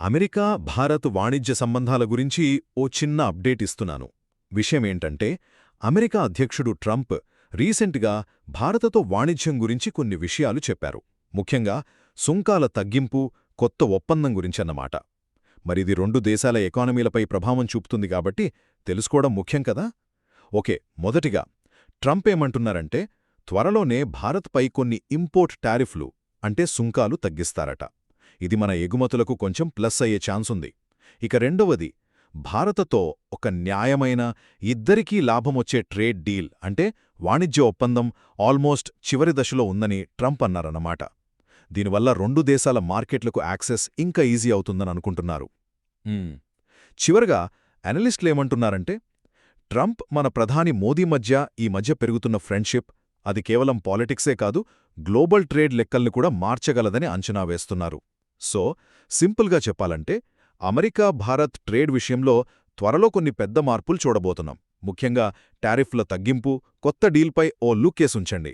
America Bharat వాణిజ్య సంబంధాల గురించి ఓ చిన్న అప్డేట్ ఇస్తున్నాను. విషయమేంటంటే అమెరికా అధ్యక్షుడు ట్రంప్ రీసెంట్గా భారతతో వాణిజ్యం గురించి కొన్ని విషయాలు చెప్పారు. ముఖ్యంగా సుంకాల తగ్గింపు కొత్త ఒప్పందం గురించన్నమాట. మరిది రెండు దేశాల ఎకానమీలపై ప్రభావం చూపుతుంది కాబట్టి తెలుసుకోవడం ముఖ్యం కదా? ఓకే మొదటిగా ట్రంప్ ఏమంటున్నారంటే త్వరలోనే భారత్పై కొన్ని ఇంపోర్ట్ టారిఫ్లు అంటే సుంకాలు తగ్గిస్తారట. ఇది మన ఎగుమతులకు కొంచెం ప్లస్ అయ్యే ఛాన్సుంది ఇక రెండవది భారతతో ఒక న్యాయమైన ఇద్దరికీ లాభమొచ్చే ట్రేడ్ డీల్ అంటే వాణిజ్య ఒప్పందం ఆల్మోస్ట్ చివరి దశలో ఉందని ట్రంప్ అన్నారన్నమాట. దీనివల్ల రెండు దేశాల మార్కెట్లకు యాక్సెస్ ఇంకా ఈజీ అవుతుందని అనుకుంటున్నారు. చివరగా అనలిస్టులేమంటున్నారంటే ట్రంప్ మన ప్రధాని మోదీ మధ్య ఈ మధ్య పెరుగుతున్న ఫ్రెండ్షిప్ అది కేవలం పాలిటిక్సే కాదు గ్లోబల్ ట్రేడ్ లెక్కల్ని కూడా మార్చగలదని అంచనా వేస్తున్నారు. సో సింపుల్గా చెప్పాలంటే అమెరికా భారత్ ట్రేడ్ విషయంలో త్వరలో కొన్ని పెద్ద మార్పులు చూడబోతున్నాం. ముఖ్యంగా టారిఫ్ల తగ్గింపు కొత్త డీల్పై ఓ లుక్కేసుంచండి